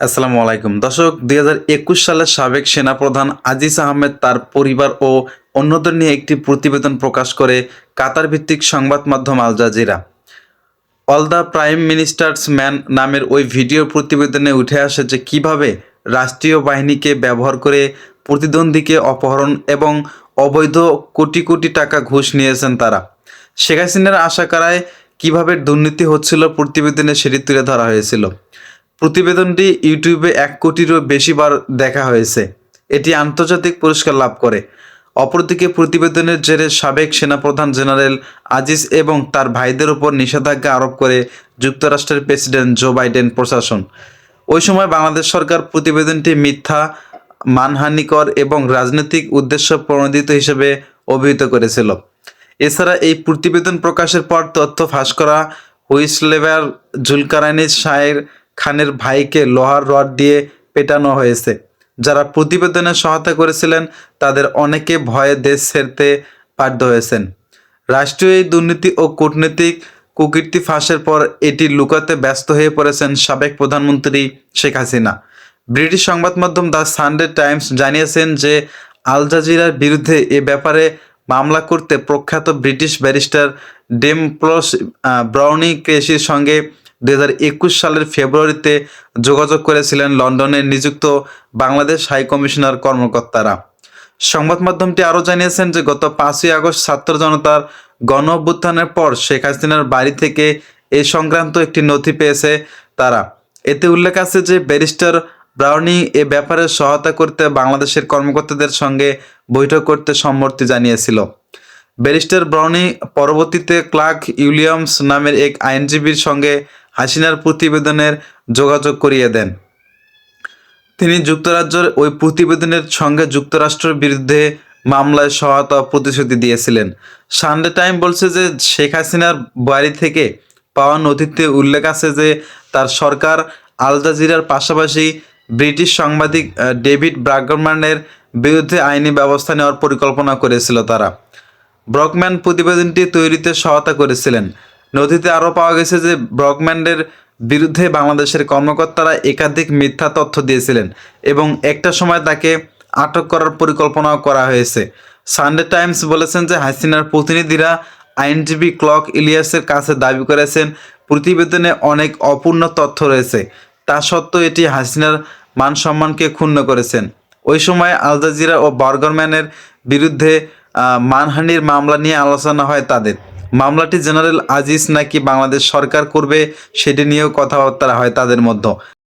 আসসালামু আলাইকুম। দর্শক, দুই হাজার একুশ সালের সাবেক সেনাপ্রধান আজিজ আহমেদ তার পরিবার ও অন্যদের নিয়ে একটি প্রতিবেদন প্রকাশ করে কাতার ভিত্তিক সংবাদ মাধ্যম Al Jazeera. All the prime minister's man নামের ওই ভিডিও প্রতিবেদনে উঠে আসে যে কীভাবে রাষ্ট্রীয় বাহিনীকে ব্যবহার করে প্রতিদ্বন্দ্বীকে অপহরণ এবং অবৈধ কোটি কোটি টাকা ঘুষ নিয়েছেন তারা। শেখ হাসিনার আশা করায় কীভাবে দুর্নীতি হচ্ছিল প্রতিবেদনে সেটি তুলে ধরা হয়েছিল। প্রতিবেদনটি ইউটিউবে এক কোটিরও বেশি বার দেখা হয়েছে। এটি আন্তর্জাতিক পুরস্কার লাভ করে। অপরদিকে প্রতিবেদনের জেরে সাবেক সেনাপ্রধান জেনারেল আজিজ এবং তার ভাইদের উপর নিষেধাজ্ঞা আরোপ করে যুক্তরাষ্ট্রের প্রেসিডেন্ট জো বাইডেন প্রশাসন। ওই সময় বাংলাদেশ সরকার প্রতিবেদনটি মিথ্যা, মানহানিকর এবং রাজনৈতিক উদ্দেশ্য প্রণোদিত হিসেবে অভিহিত করেছিল। এছাড়া এই প্রতিবেদন প্রকাশের পর তথ্য ফাঁস করা হুইসলেভার জুলকারানি শায়ের খানের ভাইকে লোহার রড দিয়ে পেটানো হয়েছে। যারা প্রতিবেদনে সহায়তা করেছিলেন, তাদের অনেকে ভয়ে দেশ ছেড়তে বাধ্য হয়েছেন। রাষ্ট্রীয় এই দুর্নীতি ও কূটনৈতিক কুকীর্তি ফাঁসের পর এটি লুকাতে ব্যস্ত হয়ে পড়েছেন সাবেক প্রধানমন্ত্রী শেখ হাসিনা। ব্রিটিশ সংবাদ মাধ্যম দ্য সানডে টাইমস জানিয়েছেন যে, আল জাজিরার বিরুদ্ধে এ ব্যাপারে মামলা করতে প্রখ্যাত ব্রিটিশ ব্যারিস্টার ডেমপ্লস ব্রাউনি ক্রেসির সঙ্গে দু সালের ফেব্রুয়ারিতে যোগাযোগ করেছিলেন লন্ডনে নিযুক্ত বাংলাদেশ হাই কমিশনার কর্মকর্তারা। সংবাদ মাধ্যমটি আরও জানিয়েছেন যে গত পাঁচই আগস্ট ছাত্র জনতার গণ অভ্যুত্থানের পর শেখ হাসিনার বাড়ি থেকে এ সংক্রান্ত একটি নথি পেয়েছে তারা। এতে উল্লেখ আছে যে ব্যারিস্টার ব্রাউনি এ ব্যাপারে সহায়তা করতে বাংলাদেশের কর্মকর্তাদের সঙ্গে বৈঠক করতে সম্মতি জানিয়েছিল। ব্যারিস্টার ব্রাউনি পরবর্তীতে ক্লার্ক ইউলিয়ামস নামের এক আইনজীবীর সঙ্গে হাসিনার প্রতিবেদনের যোগাযোগ করিয়ে দেন। তিনি যুক্তরাজ্যের ওই প্রতিবেদনের সঙ্গে যুক্তরাষ্ট্রের বিরুদ্ধে মামলায় সহায়তা প্রতিশ্রুতি দিয়েছিলেন। সানডে টাইম বলছে যে শেখ হাসিনার বাড়ি থেকে পাওয়া নথিতে উল্লেখ আছে যে তার সরকার আল জাজিরার পাশাপাশি ব্রিটিশ সাংবাদিক ডেভিড ব্রাগম্যানের বিরুদ্ধে আইনি ব্যবস্থা নেওয়ার পরিকল্পনা করেছিল তারা। ব্রকম্যান প্রতিবেদনটি তৈরিতে সহায়তা করেছিলেন। নথিতে আরও পাওয়া গেছে যে ব্রকম্যানের বিরুদ্ধে বাংলাদেশের কর্মকর্তারা একাধিক মিথ্যা তথ্য দিয়েছিলেন এবং একটা সময় তাকে আটক করার পরিকল্পনাও করা হয়েছে। সানডে টাইমস বলেছেন যে হাসিনার প্রতিনিধিরা আইনজীবী ক্লক ইলিয়াসের কাছে দাবি করেছেন, প্রতিবেদনে অনেক অপূর্ণ তথ্য রয়েছে। তা সত্ত্বেও এটি হাসিনার মান সম্মানকে ক্ষুণ্ণ করেছেন। ওই সময় আলজাজিরা ও বার্গারম্যানের বিরুদ্ধে মানহানির মামলা নিয়ে আলোচনা হয় তাদের। মামলাটি জেনারেল আজিজ নাকি বাংলাদেশ সরকার করবে সেটি নিয়েও কথাবার্তা হয় তাদের মধ্যে।